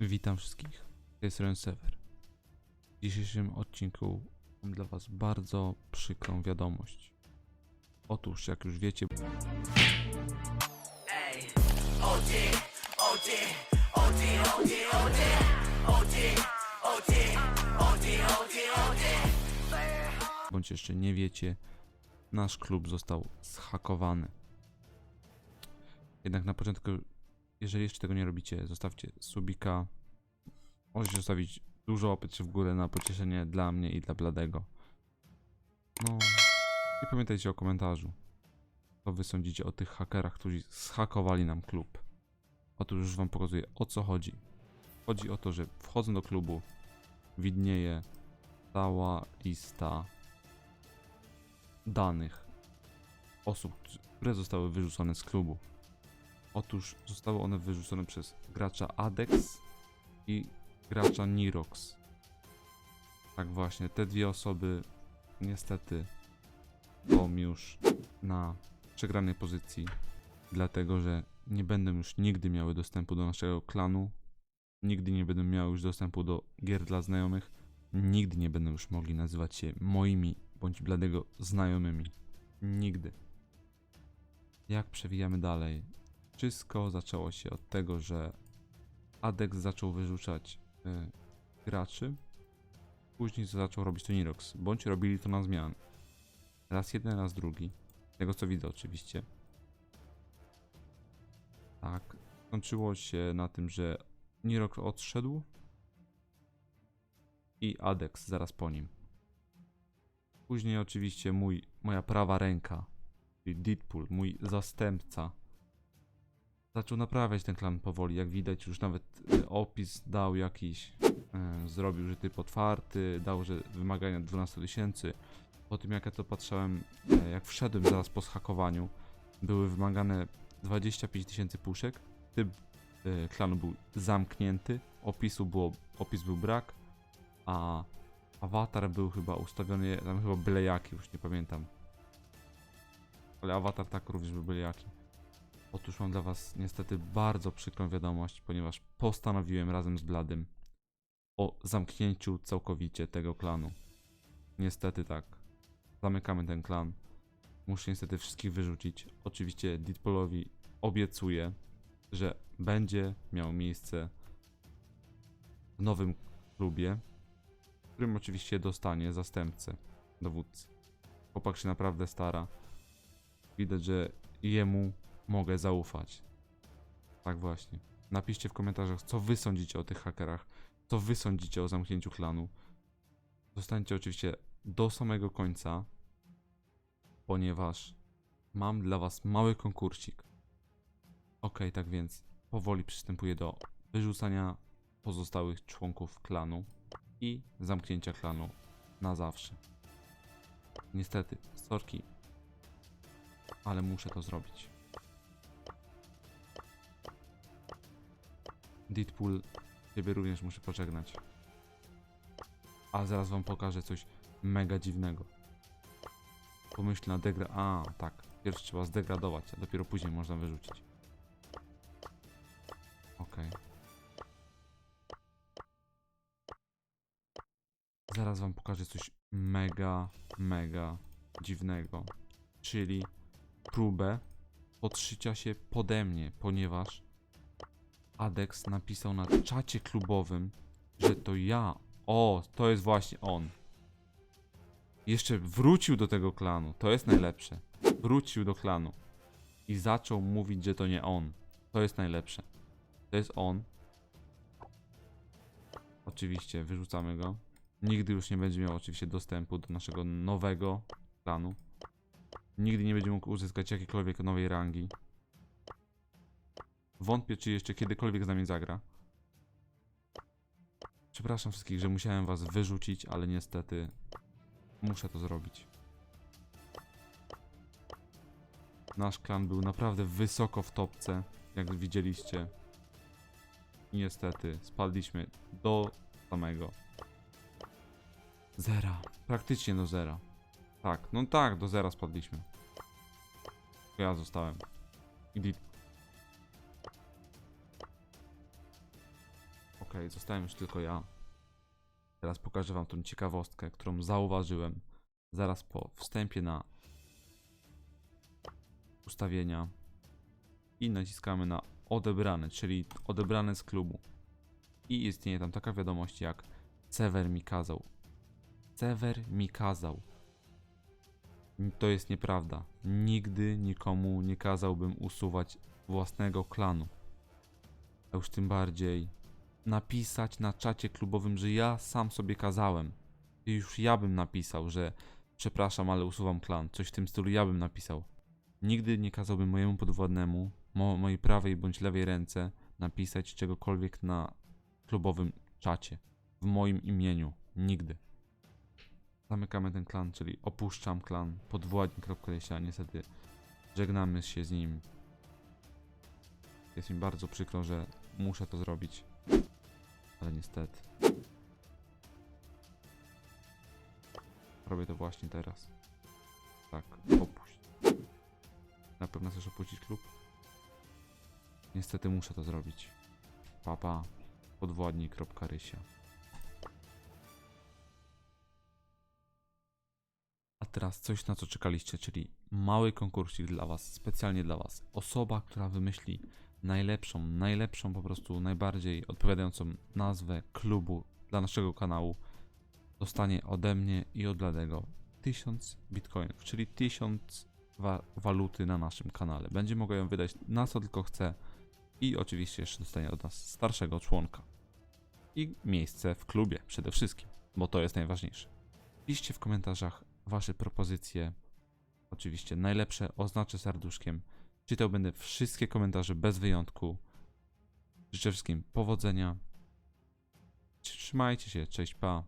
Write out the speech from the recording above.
Witam wszystkich. To jest Ren Sever. W dzisiejszym odcinku mam dla Was bardzo przykrą wiadomość. Otóż, jak już wiecie, bądź jeszcze nie wiecie, nasz klub został zhakowany. Jednak na początku, jeżeli jeszcze tego nie robicie, zostawcie subika. Możecie zostawić dużo łapeczek w górę na pocieszenie dla mnie i dla Bladego. No i pamiętajcie o komentarzu. Co wy sądzicie o tych hakerach, którzy zhakowali nam klub? Otóż już wam pokazuję o co chodzi. Chodzi o to, że wchodząc do klubu widnieje cała lista danych osób, które zostały wyrzucone z klubu. Otóż zostały one wyrzucone przez gracza Adex i gracza Nirox. Tak właśnie, te dwie osoby niestety są już na przegranej pozycji, dlatego że nie będą już nigdy miały dostępu do naszego klanu, nigdy nie będą miały już dostępu do gier dla znajomych, nigdy nie będą już mogli nazywać się moimi bądź bladego znajomymi. Nigdy. Jak przewijamy dalej? Wszystko zaczęło się od tego, że Adex zaczął wyrzucać y, graczy. Później zaczął robić to Nirox, bądź robili to na zmian. Raz jeden, raz drugi. Tego co widzę oczywiście. Tak. Skończyło się na tym, że Nirox odszedł i Adex zaraz po nim. Później oczywiście mój, moja prawa ręka, czyli Deadpool, mój zastępca, zaczął naprawiać ten klan powoli. Jak widać, już nawet e, opis dał jakiś, e, zrobił, że typ otwarty, dał, że wymagania 12 tysięcy. Po tym jak ja to patrzałem, e, jak wszedłem zaraz po zhakowaniu, były wymagane 25 tysięcy puszek. Typ klanu był zamknięty, opisu było, opis był brak, a awatar był chyba ustawiony, tam chyba byle jaki, już nie pamiętam. Ale awatar tak również był byle jaki. Otóż mam dla Was niestety bardzo przykrą wiadomość, ponieważ postanowiłem razem z Bladym o zamknięciu całkowicie tego klanu. Niestety tak. Zamykamy ten klan. Muszę niestety wszystkich wyrzucić. Oczywiście Deadpoolowi obiecuję, że będzie miał miejsce w nowym klubie, w którym oczywiście dostanie zastępcę, dowódcy. Chłopak się naprawdę stara. Widać, że jemu mogę zaufać. Tak właśnie. Napiszcie w komentarzach, co wy sądzicie o tych hakerach, co wy sądzicie o zamknięciu klanu. Zostańcie oczywiście do samego końca, ponieważ mam dla was mały konkursik. Ok, tak więc powoli przystępuję do wyrzucania pozostałych członków klanu i zamknięcia klanu na zawsze. Niestety, sorki, ale muszę to zrobić. Deadpool, ciebie również muszę pożegnać. A zaraz wam pokażę coś mega dziwnego. Pomyślna degra... A, tak. Pierwszy trzeba zdegradować, a dopiero później można wyrzucić. Okej. Zaraz wam pokażę coś mega, mega dziwnego. Czyli próbę podszycia się pode mnie, ponieważ Adex napisał na czacie klubowym, że to ja. O, to jest właśnie on. Jeszcze wrócił do tego klanu. To jest najlepsze. Wrócił do klanu. I zaczął mówić, że to nie on. To jest najlepsze. To jest on. Oczywiście wyrzucamy go. Nigdy już nie będzie miał oczywiście dostępu do naszego nowego klanu. Nigdy nie będzie mógł uzyskać jakiejkolwiek nowej rangi. Wątpię, czy jeszcze kiedykolwiek z nami zagra. Przepraszam wszystkich, że musiałem was wyrzucić, ale niestety muszę to zrobić. Nasz klan był naprawdę wysoko w topce, jak widzieliście. Niestety spadliśmy do samego zera. Praktycznie do zera. Tak, no tak, do zera spadliśmy. Ja zostałem. I Dit- Ok. Okej, zostałem już tylko ja. Teraz pokażę wam tą ciekawostkę, którą zauważyłem zaraz po wstępie na ustawienia i naciskamy na odebrane, czyli odebrane z klubu. I istnieje tam taka wiadomość jak Sever mi kazał. Sever mi kazał. To jest nieprawda. Nigdy nikomu nie kazałbym usuwać własnego klanu. A już tym bardziej napisać na czacie klubowym, że ja sam sobie kazałem. I już ja bym napisał, że przepraszam, ale usuwam klan. Coś w tym stylu ja bym napisał. Nigdy nie kazałbym mojemu podwładnemu, mo mojej prawej bądź lewej ręce napisać czegokolwiek na klubowym czacie. W moim imieniu. Nigdy. Zamykamy ten klan, czyli opuszczam klan podwładnik.lesia. Niestety żegnamy się z nim. Jest mi bardzo przykro, że muszę to zrobić. Ale niestety. Robię to właśnie teraz. Tak, opuść. Na pewno chcesz opuścić klub? Niestety muszę to zrobić. Papa, podwładnik.rysia. A teraz coś, na co czekaliście, czyli mały konkursik dla Was, specjalnie dla Was. Osoba, która wymyśli najlepszą, najlepszą, po prostu najbardziej odpowiadającą nazwę klubu dla naszego kanału, dostanie ode mnie i od Ladego 1000 bitcoinów, czyli 1000 wa waluty na naszym kanale. Będzie mogła ją wydać na co tylko chce i oczywiście jeszcze dostanie od nas starszego członka. I miejsce w klubie przede wszystkim, bo to jest najważniejsze. Piszcie w komentarzach wasze propozycje. Oczywiście najlepsze oznaczę serduszkiem. Czytał będę wszystkie komentarze bez wyjątku. Życzę wszystkim powodzenia. Trzymajcie się, cześć, pa.